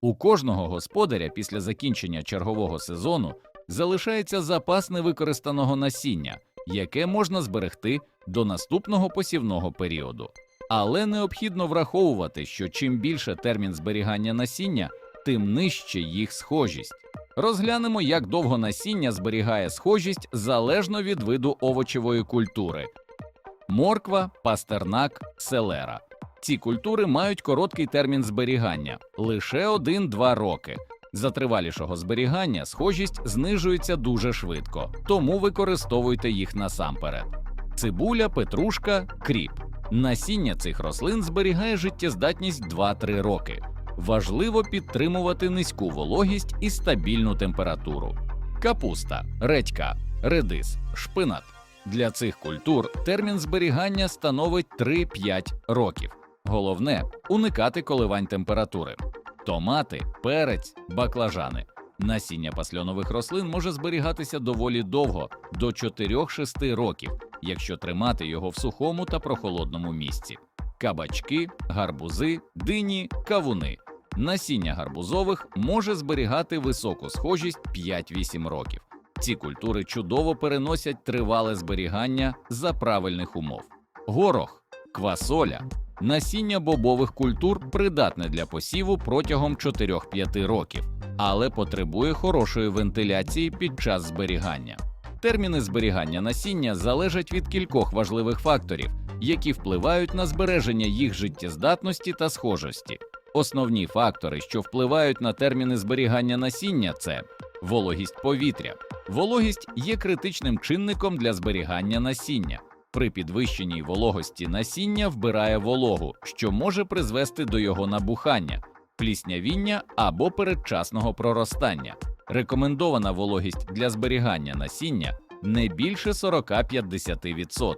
У кожного господаря після закінчення чергового сезону залишається запас невикористаного насіння, яке можна зберегти до наступного посівного періоду. Але необхідно враховувати, що чим більше термін зберігання насіння, тим нижче їх схожість. Розглянемо, як довго насіння зберігає схожість залежно від виду овочевої культури: морква, пастернак, селера. Ці культури мають короткий термін зберігання лише 1-2 роки. За тривалішого зберігання схожість знижується дуже швидко, тому використовуйте їх насамперед. Цибуля, петрушка, кріп. Насіння цих рослин зберігає життєздатність 2-3 роки. Важливо підтримувати низьку вологість і стабільну температуру. Капуста, редька, редис, шпинат. Для цих культур термін зберігання становить 3-5 років. Головне уникати коливань температури. Томати, перець, баклажани. Насіння пасльонових рослин може зберігатися доволі довго до 4-6 років, якщо тримати його в сухому та прохолодному місці. Кабачки, гарбузи, дині, кавуни. Насіння гарбузових може зберігати високу схожість 5-8 років. Ці культури чудово переносять тривале зберігання за правильних умов. Горох, квасоля, насіння бобових культур придатне для посіву протягом 4-5 років, але потребує хорошої вентиляції під час зберігання. Терміни зберігання насіння залежать від кількох важливих факторів, які впливають на збереження їх життєздатності та схожості. Основні фактори, що впливають на терміни зберігання насіння, це вологість повітря. Вологість є критичним чинником для зберігання насіння. При підвищеній вологості насіння вбирає вологу, що може призвести до його набухання, пліснявіння або передчасного проростання. Рекомендована вологість для зберігання насіння не більше 40-50%.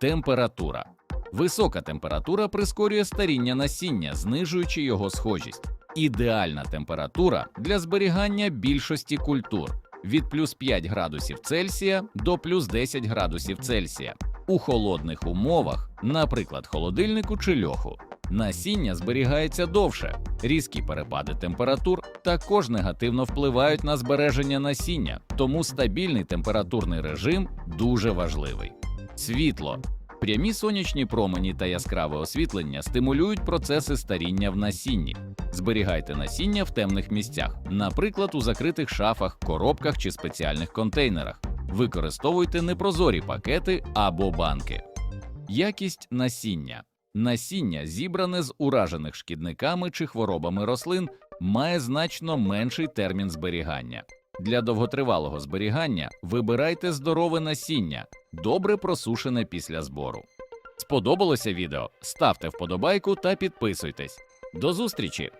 Температура. Висока температура прискорює старіння насіння, знижуючи його схожість. Ідеальна температура для зберігання більшості культур від плюс 5 градусів Цельсія до плюс 10 градусів Цельсія. У холодних умовах, наприклад, холодильнику чи льоху, насіння зберігається довше. Різкі перепади температур також негативно впливають на збереження насіння, тому стабільний температурний режим дуже важливий. Світло. Прямі сонячні промені та яскраве освітлення стимулюють процеси старіння в насінні. Зберігайте насіння в темних місцях, наприклад, у закритих шафах, коробках чи спеціальних контейнерах. Використовуйте непрозорі пакети або банки. Якість насіння. Насіння, зібране з уражених шкідниками чи хворобами рослин, має значно менший термін зберігання. Для довготривалого зберігання вибирайте здорове насіння, добре просушене після збору. Сподобалося відео? Ставте вподобайку та підписуйтесь. До зустрічі!